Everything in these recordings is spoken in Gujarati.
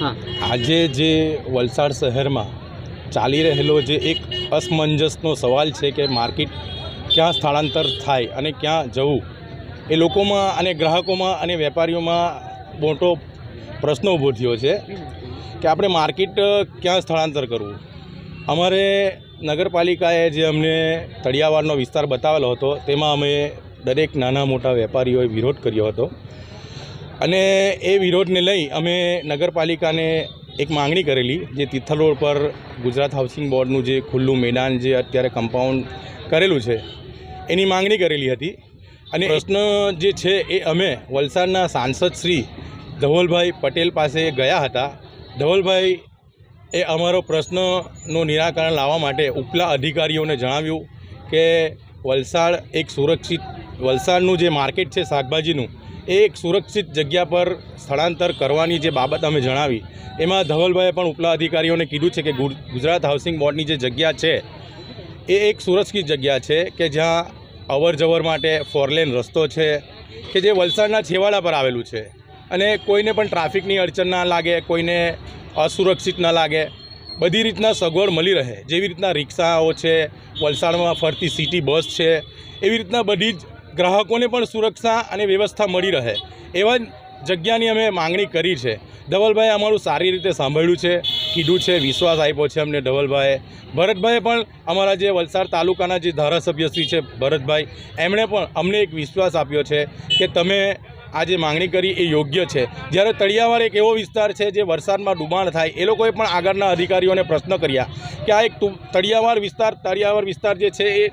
આજે જે વલસાડ શહેરમાં ચાલી રહેલો જે એક અસમંજસનો સવાલ છે કે માર્કેટ ક્યાં સ્થળાંતર થાય અને ક્યાં જવું, એ લોકોમાં અને ગ્રાહકોમાં અને વેપારીઓમાં મોટો પ્રશ્ન ઊભો થયો છે કે આપણે માર્કેટ ક્યાં સ્થળાંતર કરવું? અમારે નગરપાલિકાએ જે અમને તળિયાવાડનો વિસ્તાર બતાવેલો હતો, તેમાં અમે દરેક નાના મોટા વેપારીઓએ વિરોધ કર્યો હતો. અને એ વિરોધને લઈ અમે નગરપાલિકાને એક માંગણી કરેલી જે તિથલ રોડ પર ગુજરાત હાઉસિંગ બોર્ડનું જે ખુલ્લું મેદાન જે અત્યારે કમ્પાઉન્ડ કરેલું છે, એની માંગણી કરેલી હતી. અને પ્રશ્ન જે છે એ અમે વલસાડના સાંસદ શ્રી ધવલભાઈ પટેલ પાસે ગયા હતા. ધવલભાઈ, એ અમારો પ્રશ્નનું નિરાકરણ લાવવા માટે ઉપલા અધિકારીઓને જણાવ્યું કે વલસાડ એક સુરક્ષિત, વલસાડનું જે માર્કેટ છે શાકભાજીનું એ એક સુરક્ષિત જગ્યા પર સ્થળાંતર કરવાની જે બાબત અમે જણાવી, એમાં ધવલભાઈએ પણ ઉપલા અધિકારીઓને કીધું છે કે ગુજરાત હાઉસિંગ બોર્ડની જે જગ્યા છે, એ એક સુરક્ષિત જગ્યા છે કે જ્યાં અવર જવર માટે ફોરલેન રસ્તો છે, કે જે વલસાડના છેવાડા પર આવેલું છે. અને કોઈને પણ ટ્રાફિકની અડચણ ના લાગે, કોઈને અસુરક્ષિત ના લાગે, બધી રીતના સગવડ મળી રહે. જેવી રીતના રિક્ષાઓ છે, વલસાડમાં ફરતી સિટી બસ છે, એવી રીતના બધી જ ગ્રાહકોને પણ સુરક્ષા અને વ્યવસ્થા મળી રહે એવા જગ્યાની અમે માંગણી કરી છે. ધવલભાઈ અમારું સારી રીતે સાંભળ્યું છે, કીધું છે, વિશ્વાસ આપ્યો છે અમને ધવલભાઈએ. ભરતભાઈએ પણ અમારા જે વલસાડ તાલુકાના જે ધારાસભ્યશ્રી છે ભરતભાઈ, એમણે પણ અમને એક વિશ્વાસ આપ્યો છે કે તમે આ જે માંગણી કરી એ યોગ્ય છે. જ્યારે તળિયાવાડ એક એવો વિસ્તાર છે જે વરસાદમાં ડૂબાણ થાય, એ લોકોએ પણ આગળના અધિકારીઓને પ્રશ્ન કર્યા કે આ એક તળિયાવાડ વિસ્તાર તળિયાવાડ વિસ્તાર જે છે એ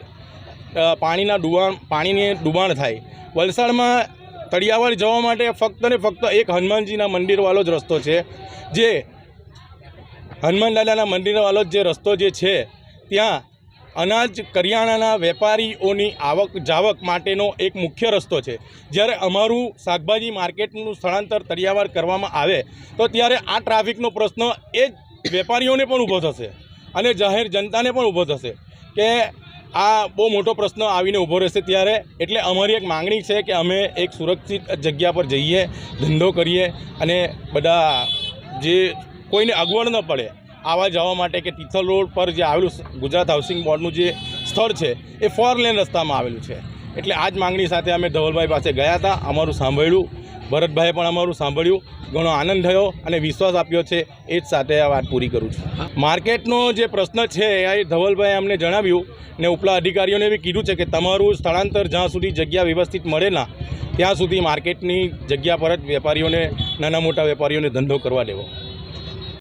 પાણીના ડુબાણ, પાણીની ડુબાણ થાય. વલસાડમાં તળિયાવાડ જવા માટે ફક્ત ને ફક્ત એક હનુમાનજીના મંદિરવાળો જ રસ્તો છે. જે હનુમાન દાદાના મંદિરવાળો જે રસ્તો જે છે, ત્યાં અનાજ કરિયાણાના વેપારીઓની આવક જાવક માટેનો એક મુખ્ય રસ્તો છે. જ્યારે અમારું શાકભાજી માર્કેટનું સ્થળાંતર તળિયાવાડ કરવામાં આવે, તો ત્યારે આ ટ્રાફિકનો પ્રશ્ન એ વેપારીઓને પણ ઊભો થશે અને જાહેર જનતાને પણ ઊભો થશે કે આ બહુ મોટો પ્રશ્ન આવીને ઊભો રહેશે ત્યારે. એટલે અમારી એક માંગણી છે કે અમે એક સુરક્ષિત જગ્યા પર જઈએ, ધંધો કરીએ અને બધા જે કોઈને અગવડ ન પડે આવા જવા માટે કે તિથલ રોડ પર જે આવેલું ગુજરાત હાઉસિંગ બોર્ડનું જે સ્થળ છે, એ ફોર લેન રસ્તામાં આવેલું છે. એટલે આ જ માંગણી સાથે અમે ધવલભાઈ પાસે ગયા હતા. અમારું સાંભળ્યું. ભરતભાઈએ પણ અમારું સાંભળ્યું, ઘણો આનંદ થયો અને વિશ્વાસ આપ્યો છે, એ જ સાથે આ વાત પૂરી કરું છું. માર્કેટનો જે પ્રશ્ન છે, એ ધવલભાઈએ અમને જણાવ્યું ને ઉપલા અધિકારીઓને બી કીધું છે કે તમારું સ્થળાંતર જ્યાં સુધી જગ્યા વ્યવસ્થિત મળે ના, ત્યાં સુધી માર્કેટની જગ્યા પર જ વેપારીઓને, નાના મોટા વેપારીઓને ધંધો કરવા દેવો.